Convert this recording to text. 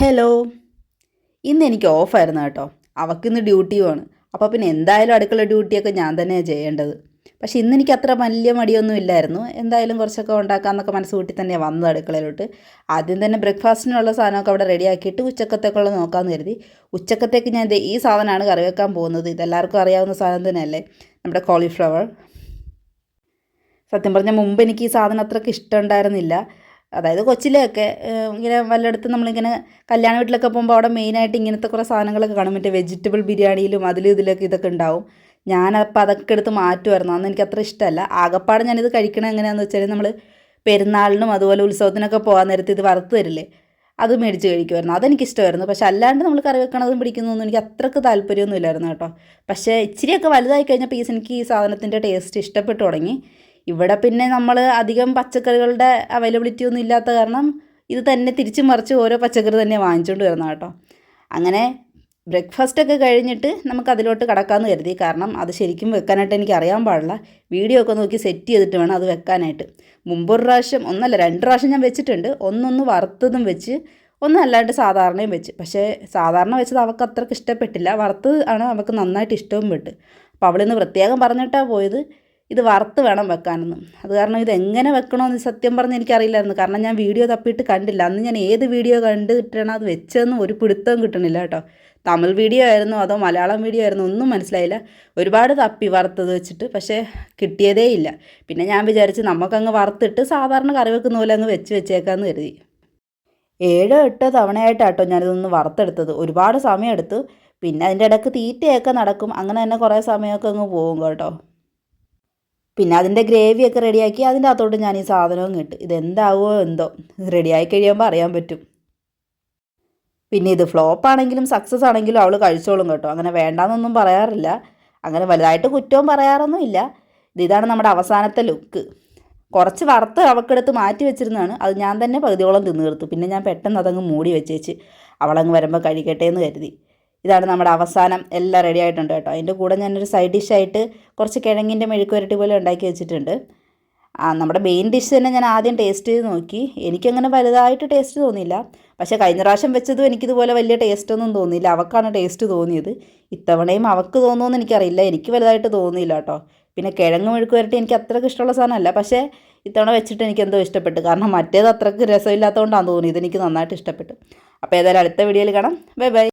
Hello ഇന്ന് എനിക്ക് ഓഫായിരുന്നു കേട്ടോ. അവൾക്കിന്ന് ഡ്യൂട്ടിയുമാണ് അപ്പോൾ പിന്നെ എന്തായാലും അടുക്കള ഡ്യൂട്ടിയൊക്കെ ഞാൻ തന്നെയാണ് ചെയ്യേണ്ടത്. പക്ഷേ ഇന്ന് എനിക്ക് അത്ര വലിയ മടിയൊന്നും ഇല്ലായിരുന്നു. എന്തായാലും കുറച്ചൊക്കെ ഉണ്ടാക്കാമെന്നൊക്കെ മനസ്സ് കൂട്ടി തന്നെയാണ് വന്നത് അടുക്കളയിലോട്ട്. ആദ്യം തന്നെ ബ്രേക്ക്ഫാസ്റ്റിനുള്ള സാധനമൊക്കെ അവിടെ റെഡിയാക്കിയിട്ട് ഉച്ചക്കത്തേക്കുള്ള നോക്കാമെന്ന് കരുതി. ഉച്ചക്കത്തേക്ക് ഞാൻ ഈ സാധനമാണ് കറി വെക്കാൻ പോകുന്നത്. ഇതെല്ലാവർക്കും അറിയാവുന്ന സാധനം തന്നെയല്ലേ? നമ്മുടെ കോളിഫ്ലവർ സത്യം പറഞ്ഞാൽ മുമ്പ് എനിക്ക് ഈ സാധനം അത്രയ്ക്ക് ഇഷ്ടമുണ്ടായിരുന്നില്ല അതായത് കൊച്ചിലെയൊക്കെ ഇങ്ങനെ വല്ലയിടത്തും നമ്മളിങ്ങനെ കല്യാണ വീട്ടിലൊക്കെ പോകുമ്പോൾ അവിടെ മെയിനായിട്ട് ഇങ്ങനത്തെ കുറേ സാധനങ്ങളൊക്കെ കാണും. മറ്റേ വെജിറ്റബിൾ ബിരിയാണിയിലും അതിലും ഇതിലൊക്കെ ഇതൊക്കെ ഉണ്ടാവും. ഞാനപ്പോൾ അതൊക്കെ എടുത്ത് മാറ്റുമായിരുന്നു. അന്ന് എനിക്ക് അത്ര ഇഷ്ടമല്ല. ആകപ്പാടെ ഞാനിത് കഴിക്കണത് എങ്ങനെയാണെന്ന് വെച്ചാൽ നമ്മൾ പെരുന്നാളിനും അതുപോലെ ഉത്സവത്തിനൊക്കെ പോകാൻ നേരത്ത് ഇത് വറുത്ത് തരില്ലേ അത് മേടിച്ച് കഴിക്കുമായിരുന്നു. അതെനിക്ക് ഇഷ്ടമായിരുന്നു പക്ഷെ അല്ലാണ്ട് നമ്മൾ കറി വെക്കണതും പിടിക്കുന്നതൊന്നും എനിക്ക് അത്രയ്ക്ക് താല്പര്യമൊന്നും ഇല്ലായിരുന്നു കേട്ടോ. പക്ഷേ ഇച്ചിരിയൊക്കെ വലുതായി കഴിഞ്ഞപ്പോൾ ഈ എനിക്ക് ഈ സാധനത്തിന്റെ ടേസ്റ്റ് ഇഷ്ടപ്പെട്ടു തുടങ്ങി. ഇവിടെ പിന്നെ നമ്മൾ അധികം പച്ചക്കറികളുടെ അവൈലബിലിറ്റി ഒന്നും ഇല്ലാത്ത കാരണം ഇത് തന്നെ തിരിച്ചു മറിച്ച് ഓരോ പച്ചക്കറി തന്നെ വാങ്ങിച്ചുകൊണ്ട് വരുന്ന കേട്ടോ. അങ്ങനെ ബ്രേക്ക്ഫാസ്റ്റ് ഒക്കെ കഴിഞ്ഞിട്ട് നമുക്ക് അതിലോട്ട് കടക്കാമെന്ന് കരുതി. കാരണം അത് ശരിക്കും വെക്കാനായിട്ട് എനിക്ക് അറിയാൻ പാടില്ല. വീഡിയോ ഒക്കെ നോക്കി സെറ്റ് ചെയ്തിട്ട് വേണം അത് വെക്കാനായിട്ട്. മുമ്പൊരു പ്രാവശ്യം ഒന്നല്ല രണ്ട് പ്രാവശ്യം ഞാൻ വെച്ചിട്ടുണ്ട്. ഒന്നൊന്ന് വറുത്തതും വെച്ച് ഒന്നല്ലാണ്ട് സാധാരണയും വെച്ച്. പക്ഷേ സാധാരണ വെച്ചത് അവൾക്ക് അത്രയ്ക്ക് ഇഷ്ടപ്പെട്ടില്ല. വറുത്തത് ആണ് അവൾക്ക് നന്നായിട്ട് ഇഷ്ടവും പെട്ട്. അപ്പോൾ അവളിന്ന് പ്രത്യേകം പറഞ്ഞിട്ടാണ് പോയത് ഇത് വറുത്ത് വേണം വെക്കാനൊന്നും. അത് കാരണം ഇത് എങ്ങനെ വെക്കണമെന്ന് സത്യം പറഞ്ഞ് എനിക്കറിയില്ലായിരുന്നു. കാരണം ഞാൻ വീഡിയോ തപ്പിയിട്ട് കണ്ടില്ല. അന്ന് ഞാൻ ഏത് വീഡിയോ കണ്ട് കിട്ടണം അത് വെച്ചതെന്നും ഒരു പിടുത്തവും കിട്ടണില്ല കേട്ടോ. തമിഴ് വീഡിയോ ആയിരുന്നു അതോ മലയാളം വീഡിയോ ആയിരുന്നു ഒന്നും മനസ്സിലായില്ല. ഒരുപാട് തപ്പി വറുത്തത് വെച്ചിട്ട് പക്ഷേ കിട്ടിയതേ ഇല്ല. പിന്നെ ഞാൻ വിചാരിച്ച് നമുക്കങ്ങ് വറുത്തിട്ട് സാധാരണ കറി വെക്കുന്ന പോലെ അങ്ങ് വെച്ച് വെച്ചേക്കാമെന്ന് കരുതി. ഏഴോ എട്ടോ തവണയായിട്ടാട്ടോ ഞാനിതൊന്ന് വറുത്തെടുത്തത്. ഒരുപാട് സമയമെടുത്തു. പിന്നെ അതിന്റെ ഇടയ്ക്ക് തീറ്റയൊക്കെ നടക്കും. അങ്ങനെ തന്നെ കുറേ സമയമൊക്കെ അങ്ങ് പോകും കേട്ടോ. പിന്നെ അതിന്റെ ഗ്രേവിയൊക്കെ റെഡിയാക്കി അതിന്റെ അകത്തോട്ട് ഞാൻ ഈ സാധനവും കിട്ടും ഇതെന്താവോ എന്തോ. റെഡിയായി കഴിയുമ്പോൾ അറിയാൻ പറ്റും. പിന്നെ ഇത് ഫ്ലോപ്പ് ആണെങ്കിലും സക്സസ് ആണെങ്കിലും അവൾ കഴിച്ചോളും കേട്ടോ. അങ്ങനെ വേണ്ടാന്നൊന്നും പറയാറില്ല. അങ്ങനെ വലുതായിട്ട് കുറ്റവും പറയാറൊന്നും ഇല്ല. ഇതാണ് നമ്മുടെ അവസാനത്തെ ലുക്ക് കുറച്ച് വറുത്ത് അവക്കെടുത്ത് മാറ്റി വെച്ചിരുന്നതാണ്. അത് ഞാൻ തന്നെ പകുതിയോളം തിന്നു തീർത്തു. പിന്നെ ഞാൻ പെട്ടെന്ന് അതങ്ങ് മൂടി വെച്ചേച്ച് അവളങ്ങ് വരുമ്പോൾ കഴിക്കട്ടെ എന്ന് കരുതി. ഇതാണ് നമ്മുടെ അവസാനം. എല്ലാം റെഡി ആയിട്ടുണ്ട് കേട്ടോ. അതിന്റെ കൂടെ ഞാനൊരു സൈഡ് ഡിഷായിട്ട് കുറച്ച് കിഴങ്ങിന്റെ മെഴുക്ക് വരട്ടി പോലെ ഉണ്ടാക്കി വെച്ചിട്ടുണ്ട്. ആ നമ്മുടെ മെയിൻ ഡിഷ് തന്നെ ഞാൻ ആദ്യം ടേസ്റ്റ് ചെയ്ത് നോക്കി. എനിക്കങ്ങനെ വലുതായിട്ട് ടേസ്റ്റ് തോന്നിയില്ല. പക്ഷേ കഴിഞ്ഞ പ്രാവശ്യം വെച്ചതും എനിക്കിതുപോലെ വലിയ ടേസ്റ്റ് ഒന്നും തോന്നിയില്ല. അവക്കാണ് ടേസ്റ്റ് തോന്നിയത്. ഇത്തവണയും അവക്ക് തോന്നുമെന്ന് എനിക്കറിയില്ല. എനിക്ക് വലുതായിട്ട് തോന്നിയില്ല കേട്ടോ. പിന്നെ കിഴങ്ങ് മെഴുക്ക് വരട്ടി എനിക്ക് അത്രയ്ക്ക് ഇഷ്ടമുള്ള സാധനമല്ല. പക്ഷേ ഇത്തവണ വെച്ചിട്ട് എനിക്ക് എന്തോ ഇഷ്ടപ്പെട്ടു. കാരണം മറ്റേത് അത്രയ്ക്ക് രസമില്ലാത്തതുകൊണ്ടാണ് തോന്നിയത്. എനിക്ക് നന്നായിട്ട് ഇഷ്ടപ്പെട്ടു. അപ്പോൾ ഏതായാലും അടുത്ത വീഡിയോയിൽ കാണാം. Bye bye